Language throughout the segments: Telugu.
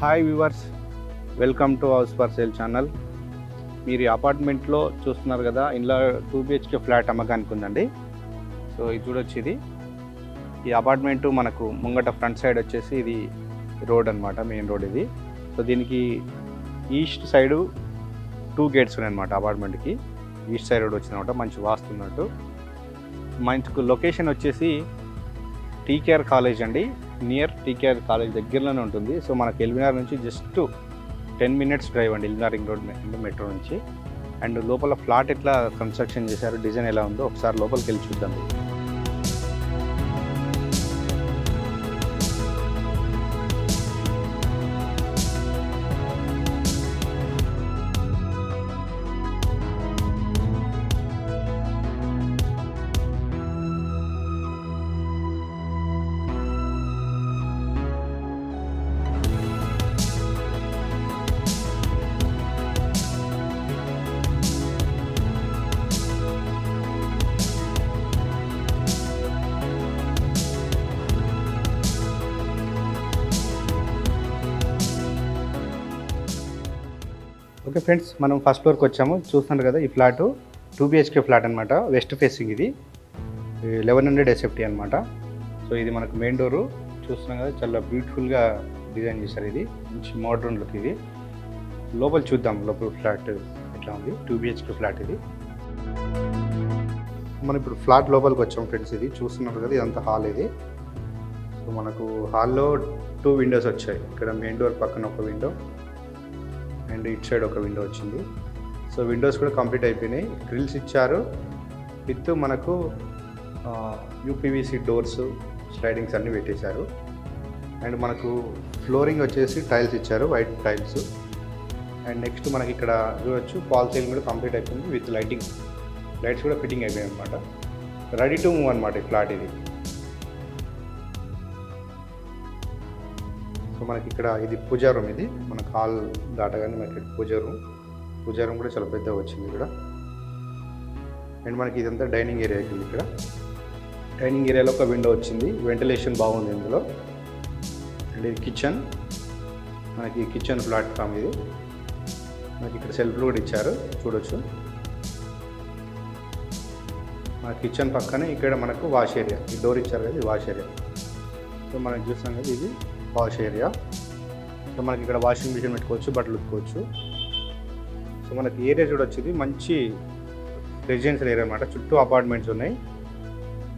Hi viewers welcome to house for sale channel మీరు అపార్ట్మెంట్లో చూస్తున్నారు కదా ఇంట్లో టూ బిహెచ్కే ఫ్లాట్ అమ్మకానికి ఉందండి సో ఇది చూడొచ్చు ఇది ఈ అపార్ట్మెంట్ మనకు ముంగట ఫ్రంట్ సైడ్ వచ్చేసి ఇది రోడ్ అన్నమాట మెయిన్ రోడ్ ఇది. సో దీనికి ఈస్ట్ సైడు టూ గేట్స్ ఉన్నాయన్నమాట అపార్ట్మెంట్కి ఈస్ట్ సైడ్ రోడ్ వచ్చిందనమాట మంచి వాస్తున్నట్టు మంచి లొకేషన్ వచ్చేసి టీకేఆర్ కాలేజ్ అండి. నియర్ టీకేఆర్ కాలేజ్ దగ్గరలోనే ఉంటుంది. సో మనకు ఎల్బినార్ నుంచి జస్ట్ టెన్ మినిట్స్ డ్రైవ్ అండి ఎల్బినార్ రింగ్ రోడ్ మెట్రో నుంచి. అండ్ లోపల ఫ్లాట్ ఎట్లా కన్స్ట్రక్షన్ చేశారు డిజైన్ ఎలా ఉందో ఒకసారి లోపలికి వెళ్ళి చూద్దాం. ఓకే ఫ్రెండ్స్ మనం ఫస్ట్ ఫ్లోర్కి వచ్చాము. చూస్తున్నారు కదా ఈ ఫ్లాట్. టూ బిహెచ్కే ఫ్లాట్ అనమాట వెస్ట్ ఫేసింగ్ ఇది. లెవెన్ హండ్రెడ్ ఎస్ఎఫ్టీ అనమాట సో ఇది మనకు మెయిన్ డోరు చూస్తున్నాం కదా చాలా బ్యూటిఫుల్గా డిజైన్ చేశారు ఇది. మంచి మోడర్న్ లుక్ ఇది. లోపల చూద్దాం లోపల ఫ్లాట్ ఎట్లా ఉంది. టూ బిహెచ్కే ఫ్లాట్ ఇది. మనం ఇప్పుడు ఫ్లాట్ లోపలికి వచ్చాం ఫ్రెండ్స్ ఇది. చూస్తున్నారు కదా ఇదంతా హాల్ ఇది. సో మనకు హాల్లో టూ విండోస్ వచ్చాయి. ఇక్కడ మెయిన్ డోర్ పక్కన ఒక విండో అండ్ ఇట్ సైడ్ ఒక విండో వచ్చింది. సో విండోస్ కూడా కంప్లీట్ అయిపోయినాయి. గ్రిల్స్ ఇచ్చారు. విత్ మనకు యూపీవీసీ డోర్స్ స్లైడింగ్స్ అన్నీ పెట్టేశారు. అండ్ మనకు ఫ్లోరింగ్ వచ్చేసి టైల్స్ ఇచ్చారు వైట్ టైల్స్. అండ్ నెక్స్ట్ మనకి ఇక్కడ చూడొచ్చు పాల్ సీలింగ్ కూడా కంప్లీట్ అయిపోయింది విత్ లైటింగ్. లైట్స్ కూడా ఫిట్టింగ్ అయిపోయాయి అనమాట రెడీ టు మూవ్ అనమాట ఈ ఫ్లాట్ ఇది. మనకి ఇక్కడ ఇది పూజా రూమ్ ఇది. మన హాల్ దాటగానే మనకి పూజా రూమ్. పూజా రూమ్ కూడా చాలా పెద్దగా వచ్చింది ఇక్కడ. అండ్ మనకి ఇదంతా డైనింగ్ ఏరియా కింద ఇక్కడ. డైనింగ్ ఏరియాలో ఒక విండో వచ్చింది. వెంటిలేషన్ బాగుంది ఇందులో. అండ్ ఇది కిచెన్. మనకి కిచెన్ ప్లాట్ఫామ్ ఇది. మనకి ఇక్కడ సెల్ఫ్లు కూడా ఇచ్చారు. చూడొచ్చు. మన కిచెన్ పక్కనే ఇక్కడ మనకు వాష్ ఏరియా. ఈ డోర్ ఇచ్చారు కదా ఇది వాష్ ఏరియా. సో మనం చూస్తాం కదా ఇది. Wash area. సో మనకి ఇక్కడ వాషింగ్ మిషన్ పెట్టుకోవచ్చు బట్టలు ఉతుకోవచ్చు సో మనకి ఏరియా చూడొచ్చేది మంచి రెసిడెన్షియల్ ఏరియా అనమాట చుట్టూ అపార్ట్మెంట్స్ ఉన్నాయి.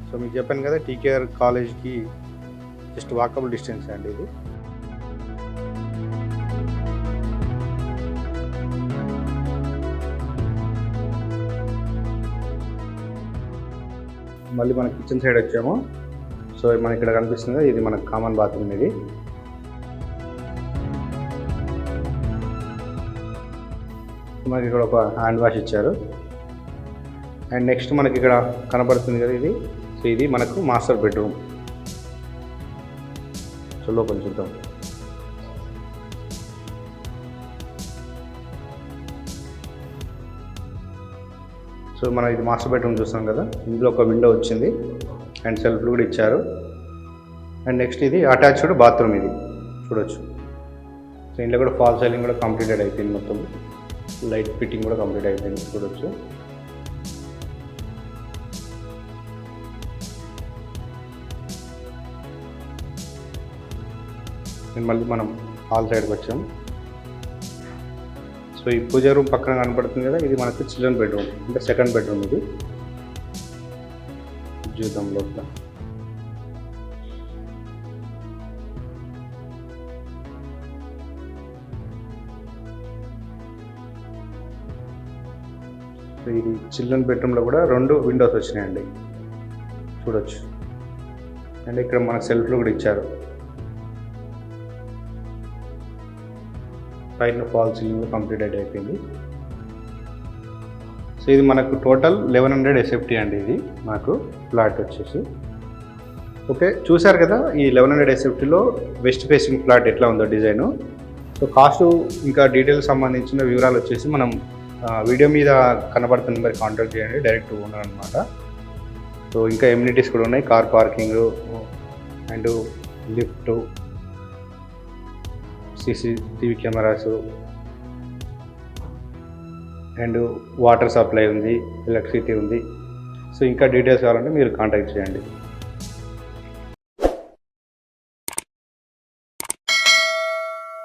సో మీకు చెప్పాను కదా టీకేఆర్ కాలేజ్కి జస్ట్ వాకబుల్ డిస్టెన్స్ అండి ఇది. మళ్ళీ మన కిచెన్ సైడ్ వచ్చాము. సో మనకి ఇక్కడ కనిపిస్తుంది ఇది మన కామన్ బాత్రూమ్ ఇది. మనకి ఇక్కడ ఒక హ్యాండ్ వాష్ ఇచ్చారు. అండ్ నెక్స్ట్ మనకి ఇక్కడ కనబడుతుంది కదా ఇది. సో ఇది మనకు మాస్టర్ బెడ్రూమ్. సో లోపల చూద్దాం. సో మనం ఇది మాస్టర్ బెడ్రూమ్ చూస్తాం కదా. ఇందులో ఒక విండో వచ్చింది. అండ్ సెల్ఫ్లు కూడా ఇచ్చారు. అండ్ నెక్స్ట్ ఇది అటాచ్డ్ బాత్రూమ్ ఇది. చూడొచ్చు. సో ఇంట్లో కూడా ఫాల్ సైలింగ్ కూడా కంప్లీటెడ్ అయిపోయింది మొత్తం. లైట్ ఫిట్టింగ్ కూడా కంప్లీట్ అయిపోయింది చూడొచ్చు. నేను మళ్ళీ మనం హాల్ సైడ్కి వచ్చాం. సో ఈ పూజ రూమ్ పక్కన కనపడుతుంది కదా ఇది మనకి చిల్డ్రన్ బెడ్రూమ్ అంటే సెకండ్ బెడ్రూమ్ ఇది చూద్దాం లోపల. సో ఇది చిల్డ్రన్ బెడ్రూమ్లో కూడా రెండు విండోస్ వచ్చినాయండి. చూడొచ్చు. అండ్ ఇక్కడ మనకు సెల్ఫ్లు కూడా ఇచ్చారు. పైన ఫాల్ సీలింగ్ కంప్లీట్ అయిపోయింది. సో ఇది మనకు టోటల్ లెవెన్ హండ్రెడ్ ఎస్ఎఫ్టీ అండి ఇది మనకు ఫ్లాట్ వచ్చేసి. ఓకే చూశారు కదా ఈ లెవెన్ హండ్రెడ్ ఎస్ఎఫ్టీలో వెస్ట్ ఫేసింగ్ ఫ్లాట్ ఎట్లా ఉందో డిజైను. సో కాస్ట్ ఇంకా డీటెయిల్స్ సంబంధించిన వివరాలు వచ్చేసి మనం వీడియో మీద కనబడుతున్న మరి కాంటాక్ట్ చేయండి డైరెక్ట్ ఓనర్ అనమాట సో ఇంకా ఎమ్యూనిటీస్ కూడా ఉన్నాయి car parking and lift CCTV cameras and water supply ఉంది ఎలక్ట్రిసిటీ ఉంది. సో ఇంకా డీటెయిల్స్ కావాలంటే మీరు కాంటాక్ట్ చేయండి.